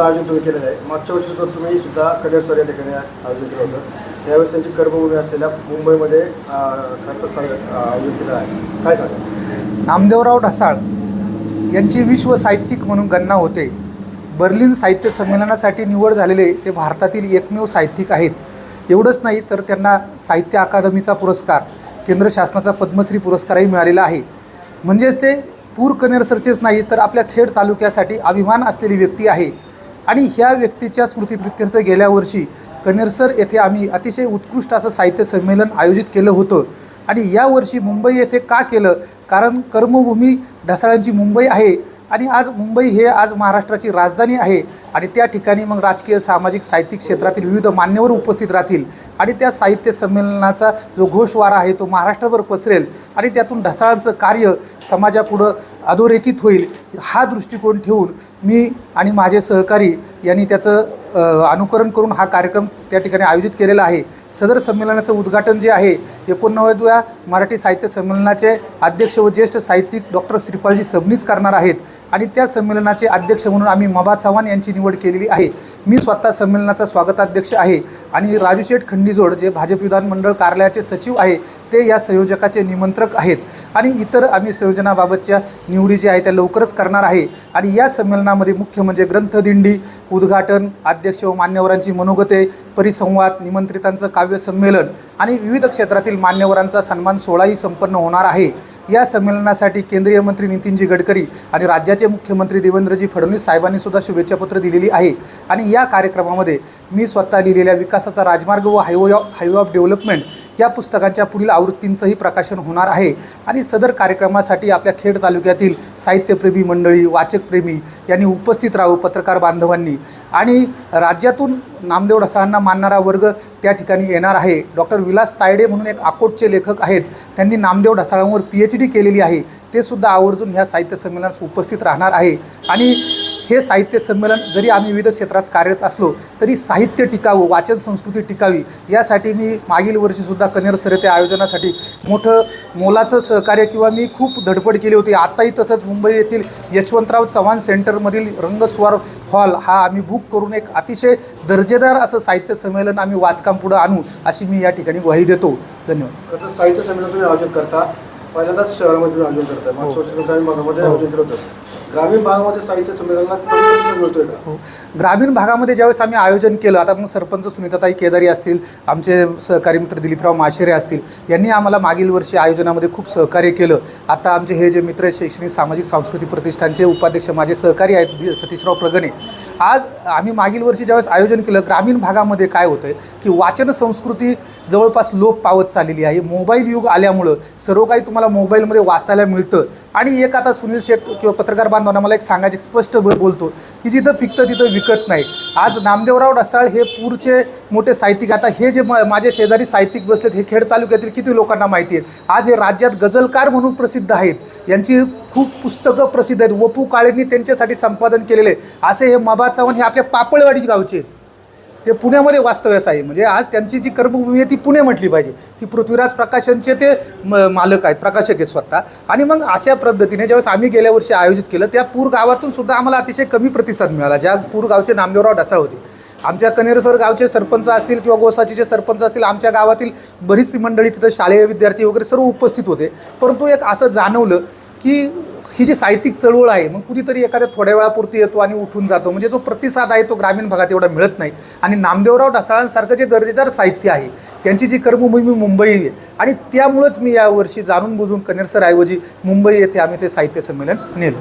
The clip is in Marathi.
संमेलनाचं आयोजन तुम्ही केलेलं आहे. मागच्या वर्षी सुद्धा तुम्ही सुद्धा कनेर सर या ठिकाणी आयोजन केलं होतं. त्यावेळेस त्यांची कर्मभूमी असलेल्या मुंबईमध्ये खर्च आयोजन केलं आहे. काय सांगा नामदेवराव ढसाळ यांची विश्व साहित्यिक म्हणून गणना होते. बर्लिन साहित्य संमेलनासाठी निवड झालेले ते भारतातील एकमेव साहित्यिक आहेत. एवढंच नाही तर त्यांना साहित्य अकादमीचा पुरस्कार केंद्र शासनाचा पद्मश्री पुरस्कारही मिळालेला आहे. म्हणजेच ते पूर कनेरसरचेच नाही तर आपल्या खेड तालुक्यासाठी अभिमान असलेली व्यक्ती आहे. आणि ह्या व्यक्तीच्या स्मृतीप्रित्यर्थ गेल्या वर्षी कनेरसर येथे आम्ही अतिशय उत्कृष्ट असं साहित्य संमेलन आयोजित केलं होतं. आणि यावर्षी मुंबई येथे का केलं? कारण कर्मभूमी ढसाळांची मुंबई आहे. आणि आज मुंबई हे आज महाराष्ट्राची राजधानी आहे. आणि त्या ठिकाणी मग राजकीय सामाजिक साहित्यिक क्षेत्रातील विविध मान्यवर उपस्थित राहतील. आणि त्या साहित्य संमेलनाचा जो घोषवारा आहे तो महाराष्ट्रभर पसरेल. आणि त्यातून ढसाळांचं कार्य समाजापुढं अधोरेखित होईल हा दृष्टिकोन ठेवून मी आणि माझे सहकारी यांनी त्याचं अनुकरण करून हा कार्यक्रम त्या ठिकाणी आयोजित केलेला आहे. सदर संमेलनाचं उद्घाटन जे आहे एकोणनव्वदव्या मराठी साहित्य संमेलनाचे अध्यक्ष व ज्येष्ठ साहित्यिक डॉक्टर श्रीपालजी सबनीस करणार आहेत. आणि त्या संमेलनाचे अध्यक्ष म्हणून आम्ही मबा चव्हाण यांची निवड केलेली आहे. मी स्वतः संमेलनाचा स्वागताध्यक्ष आहे. आणि राजू शेठ खंडीजोड जे भाजप विधानमंडळ कार्यालयाचे सचिव आहे ते या संयोजकाचे निमंत्रक आहेत. आणि इतर आम्ही संयोजनाबाबतच्या निवडी ज्या आहेत त्या लवकरच करणार आहे. आणि या संमेलनामध्ये मुख्य म्हणजे ग्रंथदिंडी उद्घाटन अध्यक्ष व मान्यवरांची मनोगते परिसंवाद निमंत्रितांचं काव्य संमेलन आणि विविध क्षेत्रातील मान्यवरांचा सन्मान सोहळाही संपन्न होणार आहे. या संमेलनासाठी केंद्रीय मंत्री नितीनजी गडकरी आणि राज्याचे मुख्यमंत्री देवेंद्रजी फडणवीस साहेबांनी सुद्धा शुभेच्छापत्र दिलेली आहे. आणि या कार्यक्रमामध्ये मी स्वतः लिहिलेल्या विकासाचा राजमार्ग व हायवे हायवे ऑफ डेव्हलपमेंट या पुस्तकांच्या पुढील आवृत्तींचंही प्रकाशन होणार आहे. आणि सदर कार्यक्रमासाठी आपल्या खेड तालुक्यातील साहित्यप्रेमी मंडळी वाचकप्रेमी यांनी उपस्थित राहू पत्रकार बांधवांनी. आणि राज्यातून नामदेव ढसाळांना मानणारा वर्ग त्या ठिकाणी येणार आहे. डॉक्टर विलास तायडे म्हणून एक आकोटचे लेखक आहेत. त्यांनी नामदेव ढसाळांवर पी एच डी केलेली आहे. ते सुद्धा आवर्जून ह्या साहित्य संमेलनास उपस्थित राहणार आहे. आणि हे साहित्य संमेलन जरी आम्ही विविध क्षेत्रात कार्यरत असलो तरी साहित्य टिकावं वाचन संस्कृती टिकावी यासाठी मी मागील वर्षीसुद्धा कनेर सर आयोजनासाठी मोठं मोलाचं सहकार्य किंवा मी खूप धडपड केली होती. आत्ताही तसंच मुंबई येथील यशवंतराव चव्हाण सेंटरमधील रंगस्वार हॉल हा आम्ही बुक करून एक अतिशय दर्जेदार असं साहित्य संमेलन आम्ही वाचकाम पुढं आणू अशी मी या ठिकाणी ग्वाही देतो. धन्यवाद. साहित्य संमेलन तुम्ही आयोजन करता. पहिल्यांदाच शहरामध्ये आयोजन मागच्या वर्षी केलं होतं. ग्रामीण भागामध्ये साहित्य संमेलनात मिळतोय का? हो. ग्रामीण भागामध्ये ज्यावेळेस आम्ही आयोजन केलं आता मग सरपंच सुनीताताई केदारी असतील आमचे सहकारी मित्र दिलीपराव माशेरे असतील यांनी आम्हाला मागील वर्षी आयोजनामध्ये खूप सहकार्य केलं. आता आमचे हे जे मित्र शैक्षणिक सामाजिक सांस्कृतिक प्रतिष्ठानचे उपाध्यक्ष माझे सहकारी आहेत सतीशराव प्रगणे. आज आम्ही मागील वर्षी ज्यावेळेस आयोजन केलं ग्रामीण भागामध्ये काय होतं आहे की वाचन संस्कृती जवळपास लोप पावत चाललेली आहे. मोबाईल युग आल्यामुळं सर्व काही तुम्हाला मोबाईलमध्ये वाचायला मिळतं. आणि एक आता सुनील शेट किंवा पत्रकार बांधवांना मला एक सांगायचं एक स्पष्ट बोलतो. की जिथं पिकतं तिथं विकत नाही. आज नामदेवराव ढसाळ हे पूरचे मोठे साहित्यिक आता हे जे म- माझे शेजारी साहित्यिक बसलेत हे खेड तालुक्यातील किती लोकांना माहिती आहेत? आज हे राज्यात गझलकार म्हणून प्रसिद्ध आहेत. यांची खूप पुस्तकं प्रसिद्ध आहेत. वपू काळेंनी त्यांच्यासाठी संपादन केलेले असे हे मबा चव्हाण हे आपल्या पापळवाडी गावचे आहेत. ते पुण्यामध्ये वास्तव्यास आहे. म्हणजे आज त्यांची जी कर्मभूमी आहे ती पुणे म्हटली पाहिजे. ती पृथ्वीराज प्रकाशनचे ते म मालक आहेत प्रकाशक आहेत स्वतः. आणि मग अशा पद्धतीने ज्यावेळेस आम्ही गेल्या वर्षी आयोजित केलं त्या पूर गावातून सुद्धा आम्हाला अतिशय कमी प्रतिसाद मिळाला ज्या पूर गावचे नामदेवराव ढसाळ होते. आमच्या कनेरसर गावचे सरपंच असतील किंवा गोसाचीचे सरपंच असतील आमच्या गावातील बरीचशी मंडळी तिथं शालेय विद्यार्थी वगैरे सर्व उपस्थित होते. परंतु एक असं जाणवलं की ही जी साहित्यिक चळवळ आहे मग कुठेतरी एखाद्या थोड्या वेळापुरती येतो आणि उठून जातो. म्हणजे जो प्रतिसाद आहे तो ग्रामीण भागात एवढा मिळत नाही. आणि नामदेवराव ढसाळांसारखं जे दर्जेदार साहित्य आहे त्यांची जी कर्मभूमी मुंबई आहे. आणि त्यामुळंच मी यावर्षी जाणून बुजून कनेरसर ऐवजी मुंबई येथे आम्ही ते साहित्य संमेलन नेलं.